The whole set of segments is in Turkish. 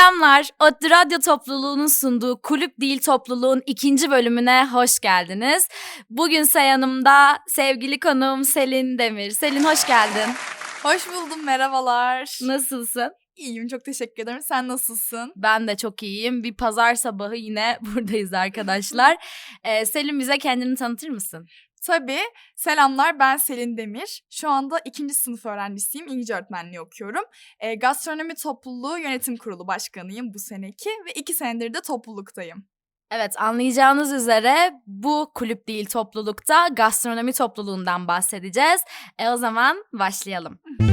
Selamlar. ODTÜ Radyo Topluluğu'nun sunduğu Kulüp Değil Topluluğun ikinci bölümüne hoş geldiniz. Bugün yanımda sevgili konuğum Selin Demir. Selin hoş geldin. Hoş buldum, merhabalar. Nasılsın? İyiyim, çok teşekkür ederim. Sen nasılsın? Ben de çok iyiyim. Bir pazar sabahı yine buradayız arkadaşlar. Ee, Selin bize kendini tanıtır mısın? Tabii. Selamlar, ben Selin Demir. Şu anda ikinci sınıf öğrencisiyim. İngilizce öğretmenliği okuyorum. E, Gastronomi Topluluğu Yönetim Kurulu Başkanıyım bu seneki ve iki senedir de topluluktayım. Evet anlayacağınız üzere bu kulüp değil toplulukta gastronomi topluluğundan bahsedeceğiz. E o zaman başlayalım.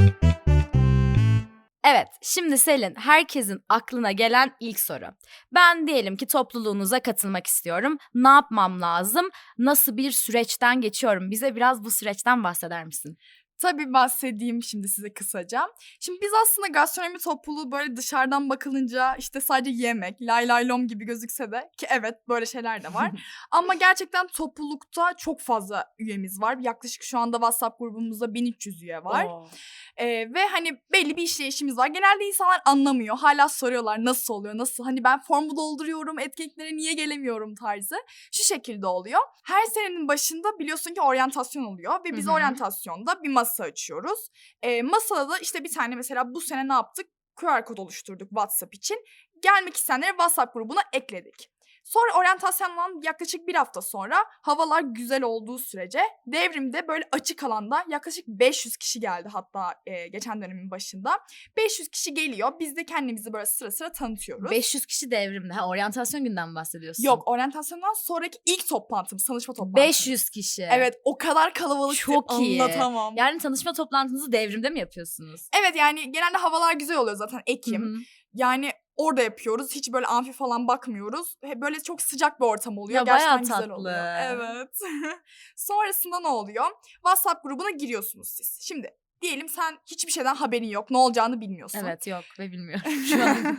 Evet, şimdi Selin, herkesin aklına gelen ilk soru. Ben diyelim ki topluluğunuza katılmak istiyorum. Ne yapmam lazım? Nasıl bir süreçten geçiyorum? Bize biraz bu süreçten bahseder misin? Tabii bahsedeyim şimdi size kısaca. Şimdi biz aslında gastronomi topluluğu böyle dışarıdan bakılınca işte sadece yemek, lay lay lom gibi gözükse de ki evet böyle şeyler de var. Ama gerçekten toplulukta çok fazla üyemiz var. Yaklaşık şu anda WhatsApp grubumuzda 1300 üye var. Oo. Ee, ve hani belli bir işleyişimiz var. Genelde insanlar anlamıyor. Hala soruyorlar nasıl oluyor, nasıl? Hani ben formu dolduruyorum, etkinliklere niye gelemiyorum tarzı. Şu şekilde oluyor. Her senenin başında biliyorsun ki oryantasyon oluyor. Ve biz oryantasyonda bir masa açıyoruz. Ee, masada da işte bir tane mesela bu sene ne yaptık? QR kod oluşturduk WhatsApp için. Gelmek isteyenleri WhatsApp grubuna ekledik. Sonra oryantasyondan yaklaşık bir hafta sonra havalar güzel olduğu sürece devrimde böyle açık alanda yaklaşık 500 kişi geldi hatta e, geçen dönemin başında. 500 kişi geliyor biz de kendimizi böyle sıra sıra tanıtıyoruz. 500 kişi devrimde. Ha, oryantasyon günden mi bahsediyorsun? Yok oryantasyondan sonraki ilk toplantımız tanışma toplantımız. 500 kişi. Evet o kadar kalabalık ki Çok iyi. anlatamam. Yani tanışma toplantınızı devrimde mi yapıyorsunuz? Evet yani genelde havalar güzel oluyor zaten Ekim. Hı hı. Yani orada yapıyoruz. Hiç böyle amfi falan bakmıyoruz. Böyle çok sıcak bir ortam oluyor. Ya Gerçekten bayağı güzel tatlı. oluyor. Evet. Sonrasında ne oluyor? WhatsApp grubuna giriyorsunuz siz. Şimdi diyelim sen hiçbir şeyden haberin yok. Ne olacağını bilmiyorsun. Evet yok ve bilmiyorum şu an.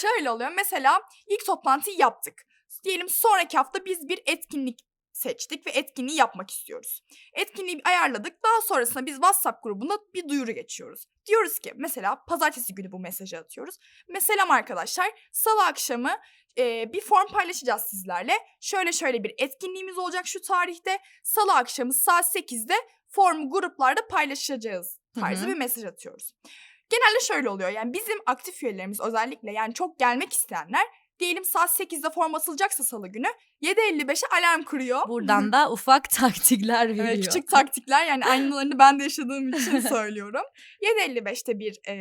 Şöyle oluyor. Mesela ilk toplantıyı yaptık. Diyelim sonraki hafta biz bir etkinlik seçtik ve etkinliği yapmak istiyoruz. Etkinliği ayarladık. Daha sonrasında biz WhatsApp grubuna bir duyuru geçiyoruz. Diyoruz ki mesela pazartesi günü bu mesajı atıyoruz. Mesela arkadaşlar salı akşamı e, bir form paylaşacağız sizlerle. Şöyle şöyle bir etkinliğimiz olacak şu tarihte. Salı akşamı saat 8'de formu gruplarda paylaşacağız tarzı Hı hı. bir mesaj atıyoruz. Genelde şöyle oluyor yani bizim aktif üyelerimiz özellikle yani çok gelmek isteyenler diyelim saat 8'de form atılacaksa salı günü 7.55'e alarm kuruyor. Buradan da ufak taktikler veriyor. Evet, küçük taktikler yani aynılarını ben de yaşadığım için söylüyorum. 7.55'te bir e,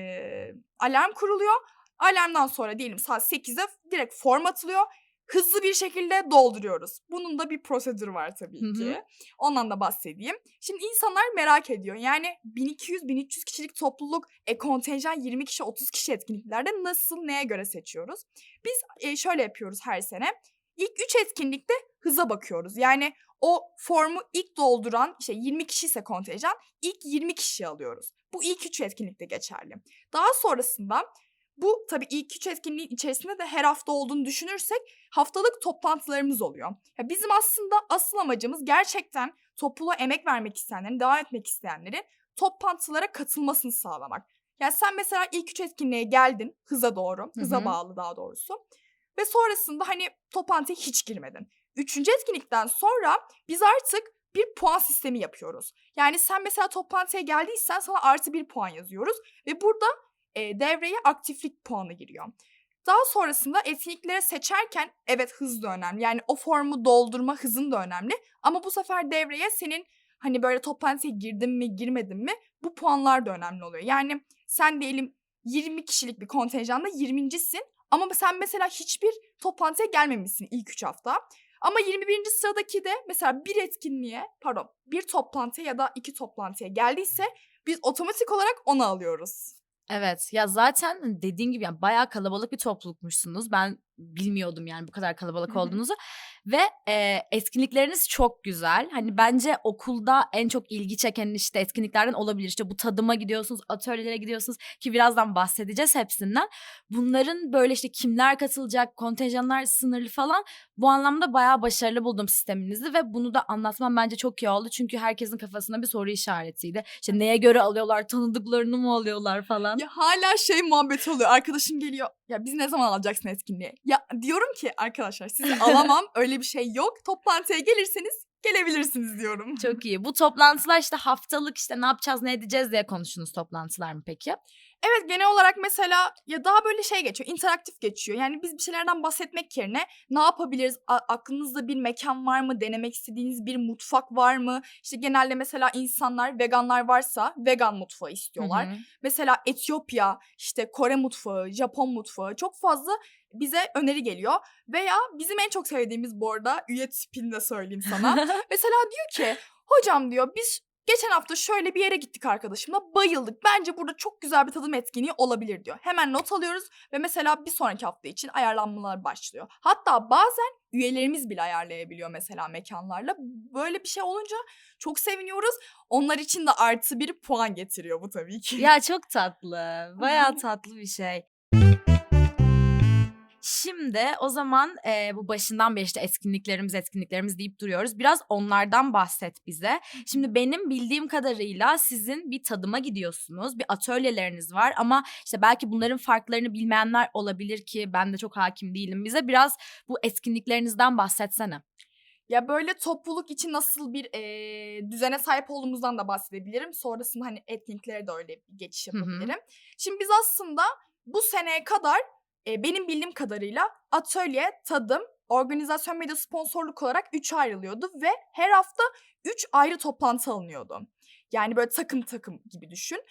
alarm kuruluyor. Alarmdan sonra diyelim saat 8'de direkt form atılıyor. Hızlı bir şekilde dolduruyoruz. Bunun da bir prosedürü var tabii Hı hı. ki. Ondan da bahsedeyim. Şimdi insanlar merak ediyor. Yani 1200-1300 kişilik topluluk, e, kontenjan 20 kişi, 30 kişi etkinliklerde nasıl, neye göre seçiyoruz? Biz e, şöyle yapıyoruz her sene. İlk 3 etkinlikte hıza bakıyoruz. Yani o formu ilk dolduran işte 20 kişi ise kontenjan ilk 20 kişi alıyoruz. Bu ilk 3 etkinlikte geçerli. Daha sonrasında bu tabii ilk 3 etkinliğin içerisinde de her hafta olduğunu düşünürsek haftalık toplantılarımız oluyor. Ya bizim aslında asıl amacımız gerçekten topluluğa emek vermek isteyenlerin, devam etmek isteyenlerin toplantılara katılmasını sağlamak. Yani sen mesela ilk 3 etkinliğe geldin hıza doğru, hıza Hı hı. bağlı daha doğrusu. Ve sonrasında hani toplantıya hiç girmedin. Üçüncü etkinlikten sonra biz artık bir puan sistemi yapıyoruz. Yani sen mesela toplantıya geldiysen sana artı bir puan yazıyoruz. Ve burada e, devreye aktiflik puanı giriyor. Daha sonrasında etkinlikleri seçerken evet hız da önemli. Yani o formu doldurma hızın da önemli. Ama bu sefer devreye senin hani böyle toplantıya girdin mi girmedin mi bu puanlar da önemli oluyor. Yani sen diyelim 20 kişilik bir kontenjanda 20.sin ama sen mesela hiçbir toplantıya gelmemişsin ilk 3 hafta. Ama 21. sıradaki de mesela bir etkinliğe pardon bir toplantıya ya da iki toplantıya geldiyse biz otomatik olarak onu alıyoruz. Evet ya zaten dediğin gibi yani bayağı kalabalık bir toplulukmuşsunuz. Ben bilmiyordum yani bu kadar kalabalık Hı hı. olduğunuzu. Ve e, etkinlikleriniz çok güzel. Hani bence okulda en çok ilgi çeken işte etkinliklerden olabilir. İşte bu tadıma gidiyorsunuz, atölyelere gidiyorsunuz ki birazdan bahsedeceğiz hepsinden. Bunların böyle işte kimler katılacak, kontenjanlar sınırlı falan bu anlamda bayağı başarılı buldum sisteminizi ve bunu da anlatmam bence çok iyi oldu. Çünkü herkesin kafasında bir soru işaretiydi. İşte neye göre alıyorlar, tanıdıklarını mı alıyorlar falan. Ya hala şey muhabbeti oluyor. Arkadaşım geliyor. Ya biz ne zaman alacaksın etkinliğe? Ya diyorum ki arkadaşlar sizi alamam öyle bir şey yok. Toplantıya gelirseniz gelebilirsiniz diyorum. Çok iyi. Bu toplantılar işte haftalık işte ne yapacağız ne edeceğiz diye konuştuğunuz toplantılar mı peki? Evet genel olarak mesela ya daha böyle şey geçiyor, interaktif geçiyor. Yani biz bir şeylerden bahsetmek yerine ne yapabiliriz? A- aklınızda bir mekan var mı? Denemek istediğiniz bir mutfak var mı? İşte genelde mesela insanlar veganlar varsa vegan mutfağı istiyorlar. Hı hı. Mesela Etiyopya, işte Kore mutfağı, Japon mutfağı çok fazla bize öneri geliyor. Veya bizim en çok sevdiğimiz bu arada üye tipini de söyleyeyim sana. Mesela diyor ki hocam diyor biz geçen hafta şöyle bir yere gittik arkadaşımla bayıldık. Bence burada çok güzel bir tadım etkinliği olabilir diyor. Hemen not alıyoruz ve mesela bir sonraki hafta için ayarlanmalar başlıyor. Hatta bazen üyelerimiz bile ayarlayabiliyor mesela mekanlarla. Böyle bir şey olunca çok seviniyoruz. Onlar için de artı bir puan getiriyor bu tabii ki. ya çok tatlı. Bayağı tatlı bir şey. Şimdi o zaman e, bu başından beri işte etkinliklerimiz etkinliklerimiz deyip duruyoruz. Biraz onlardan bahset bize. Şimdi benim bildiğim kadarıyla sizin bir tadıma gidiyorsunuz. Bir atölyeleriniz var ama işte belki bunların farklarını bilmeyenler olabilir ki ben de çok hakim değilim. Bize biraz bu etkinliklerinizden bahsetsene. Ya böyle topluluk için nasıl bir eee, düzene sahip olduğumuzdan da bahsedebilirim. Sonrasında hani etkinliklere de öyle bir geçiş Hı hı. yapabilirim. Şimdi biz aslında bu seneye kadar e, benim bildiğim kadarıyla atölye, tadım, organizasyon medya sponsorluk olarak 3 ayrılıyordu ve her hafta 3 ayrı toplantı alınıyordu. Yani böyle takım takım gibi düşün.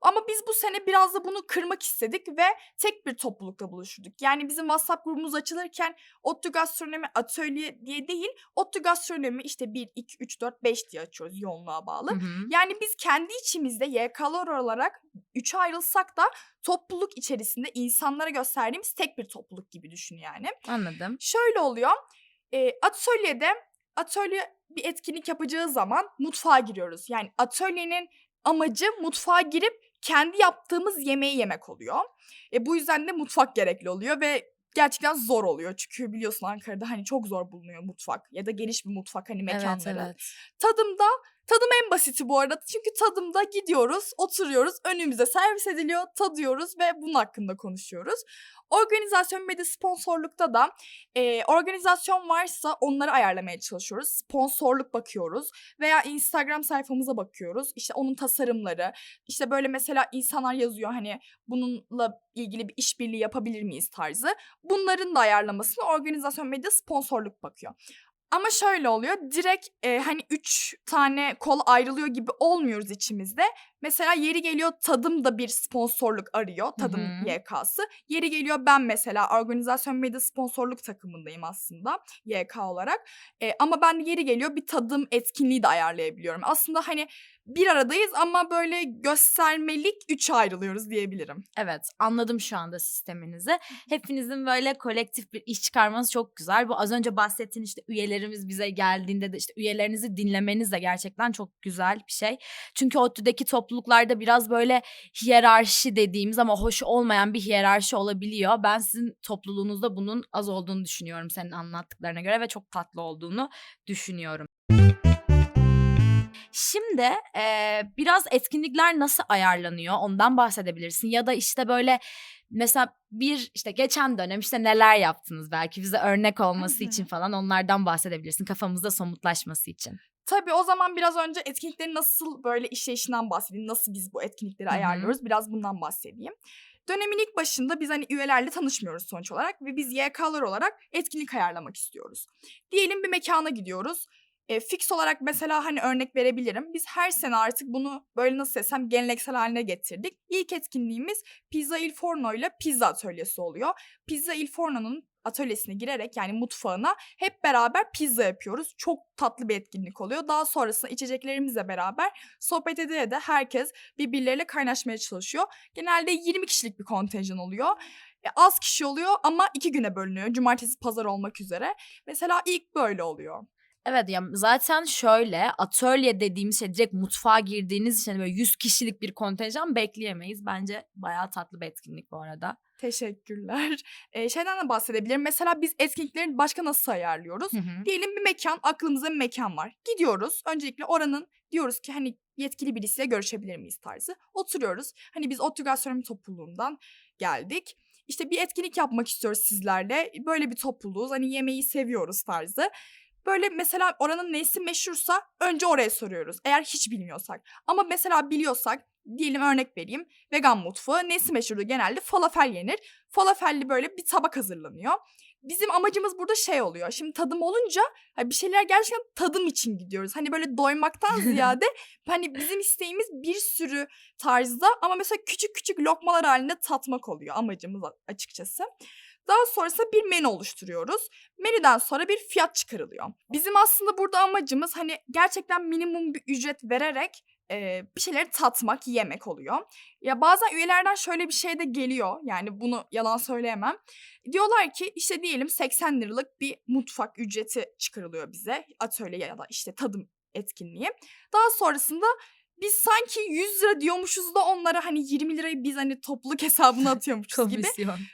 Ama biz bu sene biraz da bunu kırmak istedik ve tek bir toplulukta buluşturduk. Yani bizim WhatsApp grubumuz açılırken ODTÜ Gastronomi Atölye diye değil, ODTÜ Gastronomi işte 1, 2, 3, 4, 5 diye açıyoruz yoğunluğa bağlı. Hı hı. Yani biz kendi içimizde YK'lar olarak üçe ayrılsak da topluluk içerisinde insanlara gösterdiğimiz tek bir topluluk gibi düşün yani. Anladım. Şöyle oluyor. E, atölyede atölye bir etkinlik yapacağı zaman mutfağa giriyoruz. Yani atölyenin amacı mutfağa girip kendi yaptığımız yemeği yemek oluyor. E, bu yüzden de mutfak gerekli oluyor ve gerçekten zor oluyor. Çünkü biliyorsun Ankara'da hani çok zor bulunuyor mutfak ya da geniş bir mutfak hani mekanları. Evet evet. Tadımda tadım en basiti bu arada. Çünkü tadımda gidiyoruz, oturuyoruz, önümüze servis ediliyor, tadıyoruz ve bunun hakkında konuşuyoruz. Organizasyon medya sponsorlukta da e, organizasyon varsa onları ayarlamaya çalışıyoruz. Sponsorluk bakıyoruz veya Instagram sayfamıza bakıyoruz. İşte onun tasarımları, işte böyle mesela insanlar yazıyor hani bununla ilgili bir işbirliği yapabilir miyiz tarzı. Bunların da ayarlamasını organizasyon medya sponsorluk bakıyor. Ama şöyle oluyor. Direkt e, hani üç tane kol ayrılıyor gibi olmuyoruz içimizde. Mesela yeri geliyor tadım da bir sponsorluk arıyor. Tadım hı. YK'sı. Yeri geliyor ben mesela organizasyon medya sponsorluk takımındayım aslında YK olarak. E, ama ben yeri geliyor bir tadım etkinliği de ayarlayabiliyorum. Aslında hani bir aradayız ama böyle göstermelik üç ayrılıyoruz diyebilirim. Evet anladım şu anda sisteminizi. Hepinizin böyle kolektif bir iş çıkarmanız çok güzel. Bu az önce bahsettiğin işte üyelerimiz bize geldiğinde de işte üyelerinizi dinlemeniz de gerçekten çok güzel bir şey. Çünkü ODTÜ'deki topluluklarda biraz böyle hiyerarşi dediğimiz ama hoş olmayan bir hiyerarşi olabiliyor. Ben sizin topluluğunuzda bunun az olduğunu düşünüyorum senin anlattıklarına göre ve çok tatlı olduğunu düşünüyorum. Şimdi eee, biraz etkinlikler nasıl ayarlanıyor ondan bahsedebilirsin ya da işte böyle mesela bir işte geçen dönem işte neler yaptınız belki bize örnek olması için falan onlardan bahsedebilirsin kafamızda somutlaşması için. Tabii o zaman biraz önce etkinliklerin nasıl böyle işleyişinden bahsedeyim. Nasıl biz bu etkinlikleri Hı hı. ayarlıyoruz biraz bundan bahsedeyim. Dönemin ilk başında biz hani üyelerle tanışmıyoruz sonuç olarak ve biz YK'lar olarak etkinlik ayarlamak istiyoruz. Diyelim bir mekana gidiyoruz. E, fix olarak mesela hani örnek verebilirim. Biz her sene artık bunu böyle nasıl desem geleneksel haline getirdik. İlk etkinliğimiz Pizza Il Forno ile pizza atölyesi oluyor. Pizza Il Forno'nun atölyesine girerek yani mutfağına hep beraber pizza yapıyoruz. Çok tatlı bir etkinlik oluyor. Daha sonrasında içeceklerimizle beraber sohbet ede de herkes birbirleriyle kaynaşmaya çalışıyor. Genelde 20 kişilik bir kontenjan oluyor. E, az kişi oluyor ama iki güne bölünüyor. Cumartesi, pazar olmak üzere. Mesela ilk böyle oluyor. Evet ya zaten şöyle atölye dediğimiz şey direkt mutfağa girdiğiniz için böyle 100 kişilik bir kontenjan bekleyemeyiz. Bence bayağı tatlı bir etkinlik bu arada. Teşekkürler. E, şeyden de bahsedebilirim. Mesela biz etkinlikleri başka nasıl ayarlıyoruz? Hı hı. Diyelim bir mekan, aklımızda bir mekan var. Gidiyoruz. Öncelikle oranın diyoruz ki hani yetkili birisiyle görüşebilir miyiz tarzı. Oturuyoruz. Hani biz ODTÜ Gastronomi topluluğundan geldik. İşte bir etkinlik yapmak istiyoruz sizlerle. Böyle bir topluluğuz. Hani yemeği seviyoruz tarzı. Böyle mesela oranın nesi meşhursa önce oraya soruyoruz. Eğer hiç bilmiyorsak. Ama mesela biliyorsak diyelim örnek vereyim. Vegan mutfağı nesi meşhurdu? Genelde falafel yenir. Falafelli böyle bir tabak hazırlanıyor. Bizim amacımız burada şey oluyor. Şimdi tadım olunca bir şeyler gerçekten tadım için gidiyoruz. Hani böyle doymaktan ziyade hani bizim isteğimiz bir sürü tarzda ama mesela küçük küçük lokmalar halinde tatmak oluyor amacımız açıkçası. Daha sonrasında bir menü oluşturuyoruz. Menüden sonra bir fiyat çıkarılıyor. Bizim aslında burada amacımız hani gerçekten minimum bir ücret vererek e, bir şeyleri tatmak, yemek oluyor. Ya bazen üyelerden şöyle bir şey de geliyor. Yani bunu yalan söyleyemem. Diyorlar ki işte diyelim 80 liralık bir mutfak ücreti çıkarılıyor bize. Atölye ya da işte tadım etkinliği. Daha sonrasında biz sanki 100 lira diyormuşuz da onlara hani 20 lirayı biz hani topluluk hesabına atıyormuşuz gibi.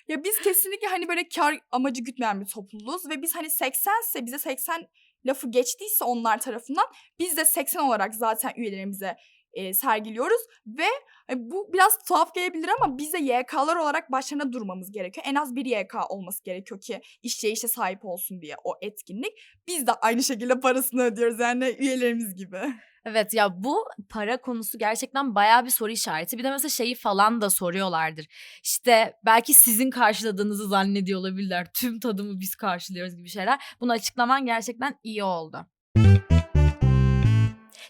Ya biz kesinlikle hani böyle kar amacı gütmeyen bir topluluğuz ve biz hani 80 ise bize 80 lafı geçtiyse onlar tarafından biz de 80 olarak zaten üyelerimize e, sergiliyoruz ve e, bu biraz tuhaf gelebilir ama biz de YK'lar olarak başlarına durmamız gerekiyor. En az bir YK olması gerekiyor ki işleyişe sahip olsun diye o etkinlik. Biz de aynı şekilde parasını ödüyoruz yani üyelerimiz gibi. Evet ya bu para konusu gerçekten bayağı bir soru işareti. Bir de mesela şeyi falan da soruyorlardır. İşte belki sizin karşıladığınızı zannediyor olabilirler. Tüm tadımı biz karşılıyoruz gibi şeyler. Bunu açıklaman gerçekten iyi oldu.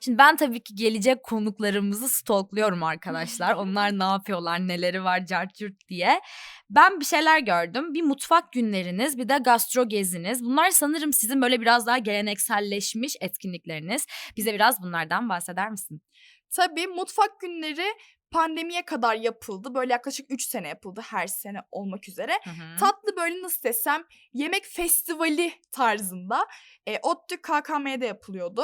Şimdi ben tabii ki gelecek konuklarımızı stalkluyorum arkadaşlar. Onlar ne yapıyorlar, neleri var, cart curt diye. Ben bir şeyler gördüm. Bir mutfak günleriniz, bir de gastro geziniz. Bunlar sanırım sizin böyle biraz daha gelenekselleşmiş etkinlikleriniz. Bize biraz bunlardan bahseder misin? Tabii mutfak günleri pandemiye kadar yapıldı. Böyle yaklaşık 3 sene yapıldı her sene olmak üzere. Tatlı böyle nasıl desem yemek festivali tarzında e, ODTÜ KKM'de yapılıyordu.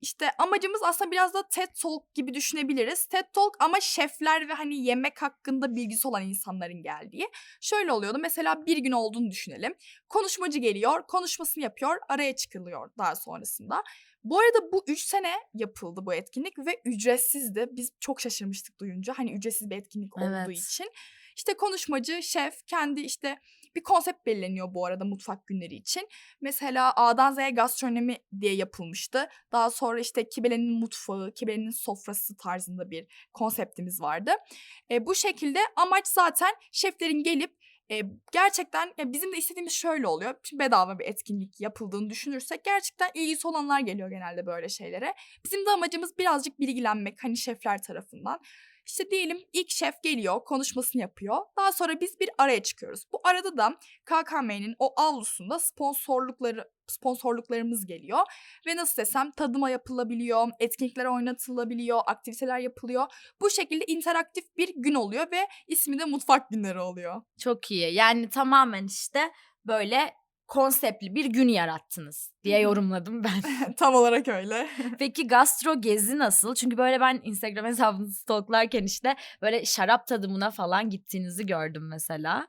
İşte amacımız aslında biraz da TED Talk gibi düşünebiliriz. TED Talk ama şefler ve hani yemek hakkında bilgisi olan insanların geldiği. Şöyle oluyordu mesela bir gün olduğunu düşünelim. Konuşmacı geliyor, konuşmasını yapıyor, araya çıkılıyor daha sonrasında. Bu arada bu 3 sene yapıldı bu etkinlik ve ücretsizdi. Biz çok şaşırmıştık duyunca. Hani ücretsiz bir etkinlik olduğu Evet. için. İşte konuşmacı, şef kendi işte bir konsept belirleniyor bu arada mutfak günleri için. Mesela A'dan Z'ye gastronomi diye yapılmıştı. Daha sonra işte Kibele'nin mutfağı, Kibele'nin sofrası tarzında bir konseptimiz vardı. E, bu şekilde amaç zaten şeflerin gelip e, gerçekten ya bizim de istediğimiz şöyle oluyor. Şimdi bedava bir etkinlik yapıldığını düşünürsek gerçekten ilgisi olanlar geliyor genelde böyle şeylere. Bizim de amacımız birazcık bilgilenmek hani şefler tarafından. İşte diyelim ilk şef geliyor, konuşmasını yapıyor. Daha sonra biz bir araya çıkıyoruz. Bu arada da KKM'nin o avlusunda sponsorlukları sponsorluklarımız geliyor ve nasıl desem tadıma yapılabiliyor, etkinlikler oynatılabiliyor, aktiviteler yapılıyor. Bu şekilde interaktif bir gün oluyor ve ismi de mutfak günleri oluyor. Çok iyi. Yani tamamen işte böyle konseptli bir gün yarattınız diye yorumladım ben. Tam olarak öyle. Peki gastro gezi nasıl? Çünkü böyle ben Instagram hesabınızı stalklarken işte böyle şarap tadımına falan gittiğinizi gördüm mesela.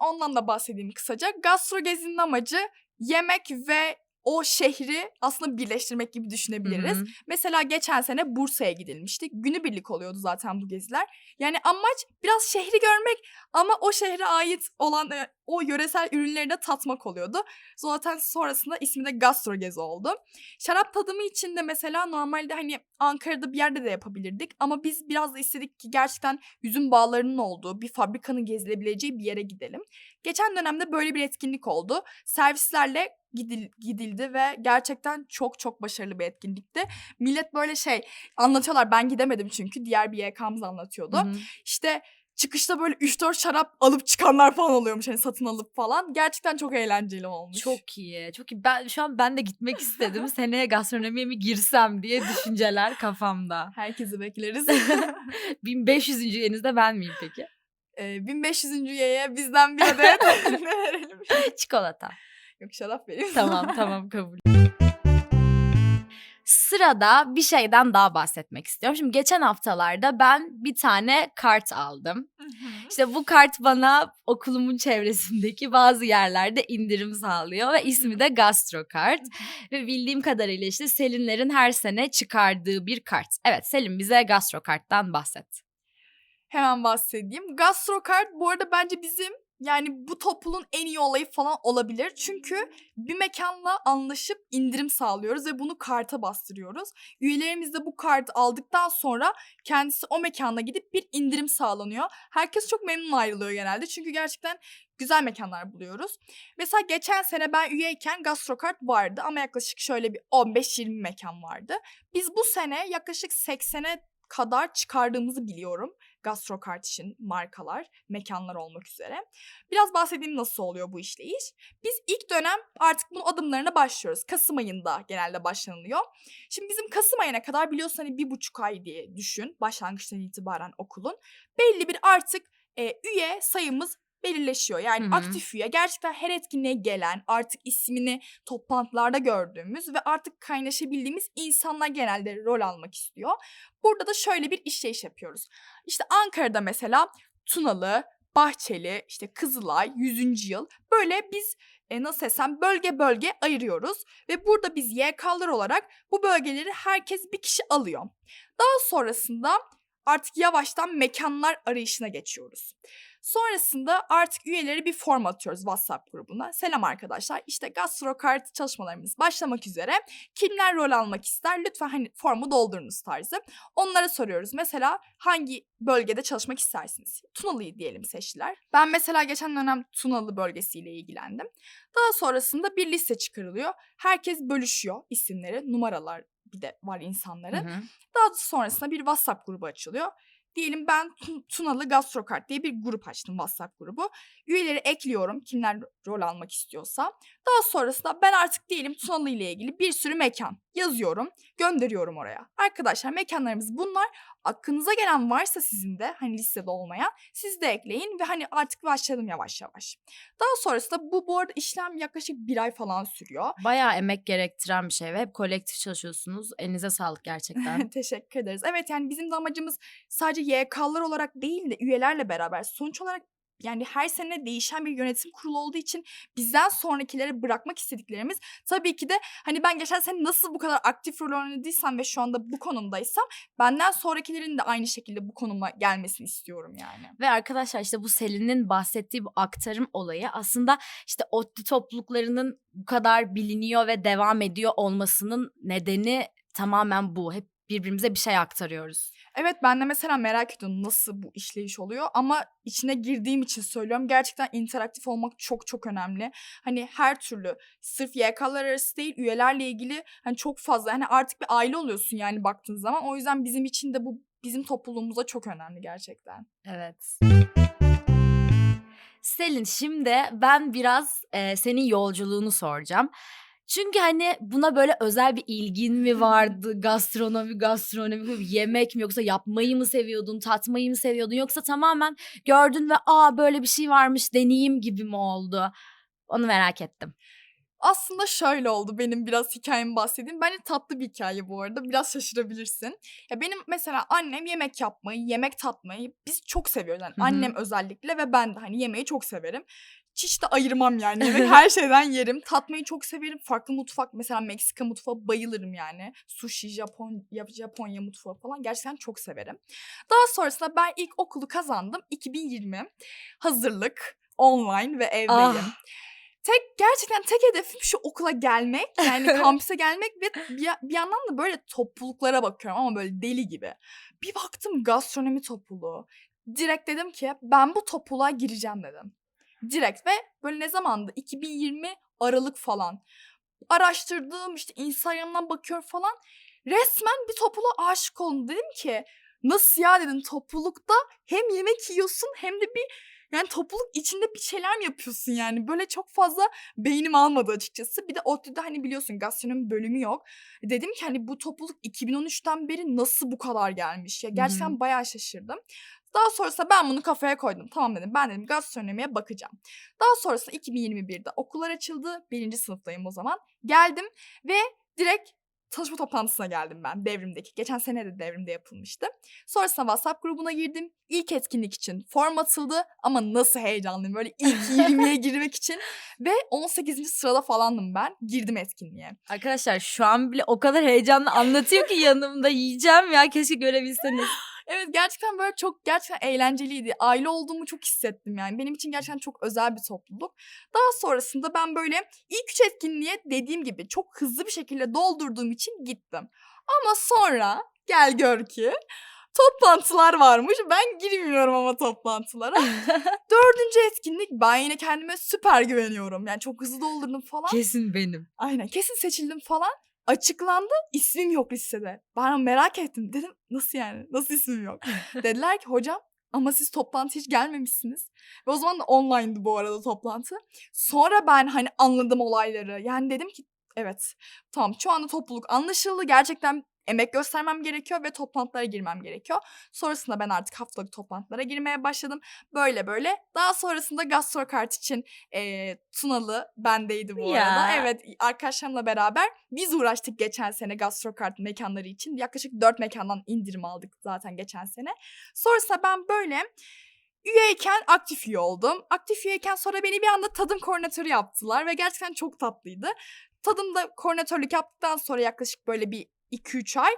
Ondan da bahsedeyim kısaca. Gastro gezinin amacı yemek ve o şehri aslında birleştirmek gibi düşünebiliriz. Hı hı. Mesela geçen sene Bursa'ya gidilmişti. Günübirlik oluyordu zaten bu geziler. Yani amaç biraz şehri görmek ama o şehre ait olan e, o yöresel ürünleri de tatmak oluyordu. Zaten sonrasında ismi de gastro gezi oldu. Şarap tadımı için de mesela normalde hani Ankara'da bir yerde de yapabilirdik ama biz biraz da istedik ki gerçekten üzüm bağlarının olduğu bir fabrikanın gezilebileceği bir yere gidelim. Geçen dönemde böyle bir etkinlik oldu. Servislerle gidil, gidildi ve gerçekten çok çok başarılı bir etkinlikti. Millet böyle şey anlatıyorlar ben gidemedim çünkü diğer bir YK'mız anlatıyordu. Hı hı. İşte çıkışta böyle 3-4 şarap alıp çıkanlar falan oluyormuş hani satın alıp falan. Gerçekten çok eğlenceli olmuş. Çok iyi. Çok iyi. Ben şu an ben de gitmek istedim. Seneye gastronomiye mi girsem diye düşünceler kafamda. Herkesi bekleriz. 1500. üyenizde ben miyim peki? Ee, 1500. üyeye bizden bir adet ne verelim? Çikolata. Yok şarap vereyim. Tamam tamam kabul. Sırada bir şeyden daha bahsetmek istiyorum. Şimdi geçen haftalarda ben bir tane kart aldım. İşte bu kart bana okulumun çevresindeki bazı yerlerde indirim sağlıyor ve ismi de Gastro kart. Ve bildiğim kadarıyla işte Selinlerin her sene çıkardığı bir kart. Evet Selin bize Gastro karttan bahset. Hemen bahsedeyim. Gastrokart bu arada bence bizim Yani bu topluluğun en iyi olayı falan olabilir. Çünkü bir mekanla anlaşıp indirim sağlıyoruz ve bunu karta bastırıyoruz. Üyelerimiz de bu kartı aldıktan sonra kendisi o mekana gidip bir indirim sağlanıyor. Herkes çok memnun ayrılıyor genelde. Çünkü gerçekten güzel mekanlar buluyoruz. Mesela geçen sene ben üyeyken Gastrokart vardı ama yaklaşık şöyle bir 15-20 mekan vardı. Biz bu sene yaklaşık 80'e kadar çıkardığımızı biliyorum. Gastrokart için markalar, mekanlar olmak üzere. Biraz bahsedeyim nasıl oluyor bu işleyiş. Biz ilk dönem artık bunun adımlarına başlıyoruz. Kasım ayında genelde başlanılıyor. Şimdi bizim Kasım ayına kadar biliyorsun hani bir buçuk ay diye düşün. Başlangıçtan itibaren okulun. Belli bir artık e, üye sayımız belirleşiyor. Yani Hı hı. aktif üye gerçekten her etkinliğe gelen artık ismini toplantılarda gördüğümüz ve artık kaynaşabildiğimiz insanlar genelde rol almak istiyor. Burada da şöyle bir işleyiş yapıyoruz. İşte Ankara'da mesela Tunalı, Bahçeli, işte Kızılay, 100. yıl böyle biz e, nasıl desem bölge bölge ayırıyoruz ve burada biz YK'lar olarak bu bölgeleri herkes bir kişi alıyor. Daha sonrasında artık yavaştan mekanlar arayışına geçiyoruz. Sonrasında artık üyeleri bir form atıyoruz WhatsApp grubuna. Selam arkadaşlar işte gastrokart çalışmalarımız başlamak üzere. Kimler rol almak ister lütfen hani formu doldurunuz tarzı. Onlara soruyoruz. Mesela hangi bölgede çalışmak istersiniz? Tunalı'yı diyelim seçtiler. Ben mesela geçen dönem Tunalı bölgesiyle ilgilendim. Daha sonrasında bir liste çıkarılıyor. Herkes bölüşüyor isimleri, numaralar bir de var insanların. Hı hı. Daha sonrasında bir WhatsApp grubu açılıyor. Diyelim ben Tu- Tunalı Gastrokart diye bir grup açtım WhatsApp grubu. Üyeleri ekliyorum kimler rol almak istiyorsa. Daha sonrasında ben artık diyelim Tunalı ile ilgili bir sürü mekan yazıyorum, gönderiyorum oraya. Arkadaşlar mekanlarımız bunlar. Aklınıza gelen varsa sizin de hani listede olmayan siz de ekleyin ve hani artık başlayalım yavaş yavaş. Daha sonrasında bu bu arada işlem yaklaşık bir ay falan sürüyor. Bayağı emek gerektiren bir şey ve hep kolektif çalışıyorsunuz. Elinize sağlık gerçekten. Teşekkür ederiz. Evet yani bizim de amacımız sadece YK'lar olarak değil de üyelerle beraber sonuç olarak yani her sene değişen bir yönetim kurulu olduğu için bizden sonrakilere bırakmak istediklerimiz tabii ki de hani ben geçen sene nasıl bu kadar aktif rol oynadıysam ve şu anda bu konumdaysam benden sonrakilerin de aynı şekilde bu konuma gelmesini istiyorum yani. Ve arkadaşlar işte bu Selin'in bahsettiği bu aktarım olayı aslında işte ODTÜ topluluklarının bu kadar biliniyor ve devam ediyor olmasının nedeni tamamen bu. Hep birbirimize bir şey aktarıyoruz. Evet ben de mesela merak ediyorum nasıl bu işleyiş oluyor ama içine girdiğim için söylüyorum. Gerçekten interaktif olmak çok çok önemli. Hani her türlü sırf YK'lar arası değil üyelerle ilgili hani çok fazla hani artık bir aile oluyorsun yani baktığın zaman. O yüzden bizim için de bu bizim topluluğumuza çok önemli gerçekten. Evet. Selin şimdi ben biraz e, senin yolculuğunu soracağım. Çünkü hani buna böyle özel bir ilgin mi vardı? Gastronomi, gastronomi, yemek mi yoksa yapmayı mı seviyordun, tatmayı mı seviyordun yoksa tamamen gördün ve aa böyle bir şey varmış deneyeyim gibi mi oldu? Onu merak ettim. Aslında şöyle oldu benim biraz hikayemi bahsedeyim. Bence tatlı bir hikaye bu arada. Biraz şaşırabilirsin. Ya benim mesela annem yemek yapmayı, yemek tatmayı biz çok seviyoruz. Yani annem özellikle ve ben de hani yemeği çok severim. Hiç de ayırmam yani. Yemek her şeyden yerim. Tatmayı çok severim. Farklı mutfak mesela Meksika mutfağı bayılırım yani. Sushi, Japon, Japonya mutfağı falan gerçekten çok severim. Daha sonrasında ben ilk okulu kazandım. 2020. Hazırlık, online ve evdeyim. Ah. Tek gerçekten tek hedefim şu okula gelmek yani kampüse gelmek ve bir, bir yandan da böyle topluluklara bakıyorum ama böyle deli gibi. Bir baktım gastronomi topluluğu. Direkt dedim ki ben bu topluluğa gireceğim dedim. Direkt ve böyle ne zamandı? 2020 Aralık falan. Araştırdım işte Instagram'dan bakıyorum falan. Resmen bir topluluğa aşık oldum. Dedim ki nasıl ya dedim toplulukta hem yemek yiyorsun hem de bir yani topluluk içinde bir şeyler mi yapıyorsun yani? Böyle çok fazla beynim almadı açıkçası. Bir de ODTÜ'de hani biliyorsun gastronomi bölümü yok. Dedim ki hani bu topluluk 2013'ten beri nasıl bu kadar gelmiş? Ya gerçekten bayağı şaşırdım. Daha sonrasında ben bunu kafaya koydum. Tamam dedim ben dedim gastronomiye bakacağım. Daha sonrasında 2021'de okullar açıldı. Birinci sınıftayım o zaman. Geldim ve direkt çalışma toplantısına geldim ben devrimdeki. Geçen sene de devrimde yapılmıştı. Sonrasında WhatsApp grubuna girdim. İlk etkinlik için form atıldı ama nasıl heyecanlıyım böyle ilk 20'ye girmek için. Ve 18. sırada falandım ben. Girdim etkinliğe. Arkadaşlar şu an bile o kadar heyecanlı anlatıyor ki yanımda yiyeceğim ya keşke görebilseniz. Evet gerçekten böyle çok gerçekten eğlenceliydi. Aile olduğumu çok hissettim yani. Benim için gerçekten çok özel bir topluluk. Daha sonrasında ben böyle ilk üç etkinliğe dediğim gibi çok hızlı bir şekilde doldurduğum için gittim. Ama sonra gel gör ki toplantılar varmış. Ben girmiyorum ama toplantılara. Dördüncü etkinlik ben yine kendime süper güveniyorum. Yani çok hızlı doldurdum falan. Kesin benim. Aynen kesin seçildim falan. Açıklandı ismim yok listede. Ben merak ettim. Dedim nasıl yani? Nasıl ismim yok? Dediler ki hocam ama siz toplantı hiç gelmemişsiniz. Ve o zaman da online'dı bu arada toplantı. Sonra ben hani anladım olayları. Yani dedim ki evet tamam şu anda topluluk anlaşıldı. Gerçekten emek göstermem gerekiyor ve toplantılara girmem gerekiyor. Sonrasında ben artık haftalık toplantılara girmeye başladım. Böyle böyle. Daha sonrasında gastrokart için eee Tunalı bendeydi bu arada. Ya. Evet arkadaşlarımla beraber biz uğraştık geçen sene gastrokart mekanları için. Yaklaşık dört mekandan indirim aldık zaten geçen sene. Sonrasında ben böyle üyeyken aktif üye oldum. Aktif üyeyken sonra beni bir anda tadım koordinatörü yaptılar ve gerçekten çok tatlıydı. Tadımda koordinatörlük yaptıktan sonra yaklaşık böyle bir 2-3 ay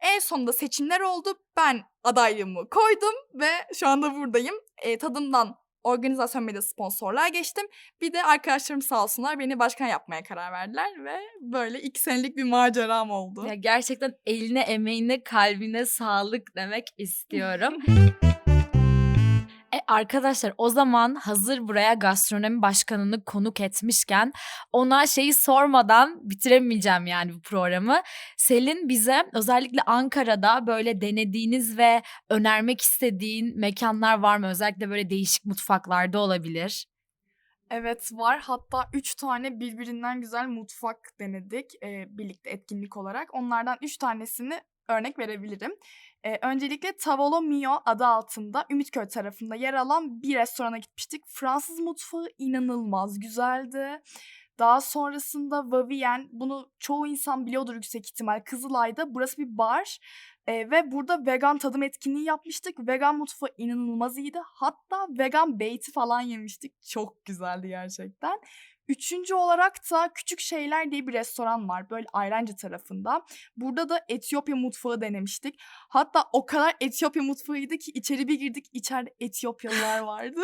en sonunda seçimler oldu. Ben adaylığımı koydum ve şu anda buradayım. E, tadımdan organizasyon medya sponsorluğa geçtim. Bir de arkadaşlarım sağ olsunlar beni başkan yapmaya karar verdiler ve böyle iki senelik bir maceram oldu. Ya gerçekten eline, emeğine, kalbine sağlık demek istiyorum. Arkadaşlar o zaman hazır buraya gastronomi başkanını konuk etmişken ona şeyi sormadan bitiremeyeceğim yani bu programı. Selin bize özellikle Ankara'da böyle denediğiniz ve önermek istediğin mekanlar var mı? Özellikle böyle değişik mutfaklarda olabilir. Evet var. Hatta üç tane birbirinden güzel mutfak denedik e, birlikte etkinlik olarak. Onlardan üç tanesini örnek verebilirim. E, öncelikle Tavolo Mio adı altında Ümitköy tarafında yer alan bir restorana gitmiştik. Fransız mutfağı inanılmaz güzeldi. Daha sonrasında Vavien, bunu çoğu insan biliyordur yüksek ihtimal. Kızılay'da burası bir bar. E, ve burada vegan tadım etkinliği yapmıştık. Vegan mutfağı inanılmaz iyiydi. Hatta vegan beyti falan yemiştik. Çok güzeldi gerçekten. Üçüncü olarak da Küçük Şeyler diye bir restoran var. Böyle Ayrancı tarafında. Burada da Etiyopya mutfağı denemiştik. Hatta o kadar Etiyopya mutfağıydı ki içeri bir girdik. içeride Etiyopyalılar vardı.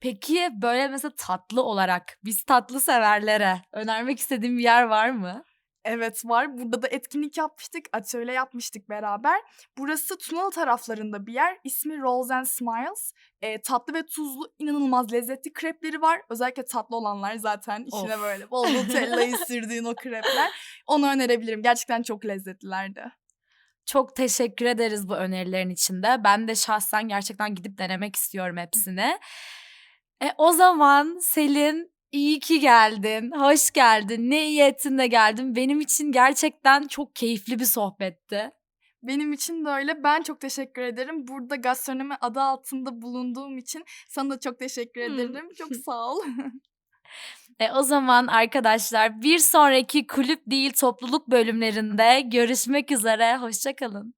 Peki böyle mesela tatlı olarak biz tatlı severlere önermek istediğin bir yer var mı? Evet var. Burada da etkinlik yapmıştık. Atölye yapmıştık beraber. Burası Tunalı taraflarında bir yer. İsmi Rolls and Smiles. Ee, tatlı ve tuzlu inanılmaz lezzetli krepleri var. Özellikle tatlı olanlar zaten içine Of. böyle bol Nutella'yı sürdüğün o krepler. Onu önerebilirim. Gerçekten çok lezzetlilerdi. Çok teşekkür ederiz bu önerilerin içinde. Ben de şahsen gerçekten gidip denemek istiyorum hepsini. E, o zaman Selin iyi ki geldin. Hoş geldin. Ne iyi ettin de geldin. Benim için gerçekten çok keyifli bir sohbetti. Benim için de öyle. Ben çok teşekkür ederim. Burada gastronomi adı altında bulunduğum için sana da çok teşekkür Hmm. ederim. Çok sağ ol. E, o zaman arkadaşlar bir sonraki kulüp değil topluluk bölümlerinde görüşmek üzere. Hoşçakalın.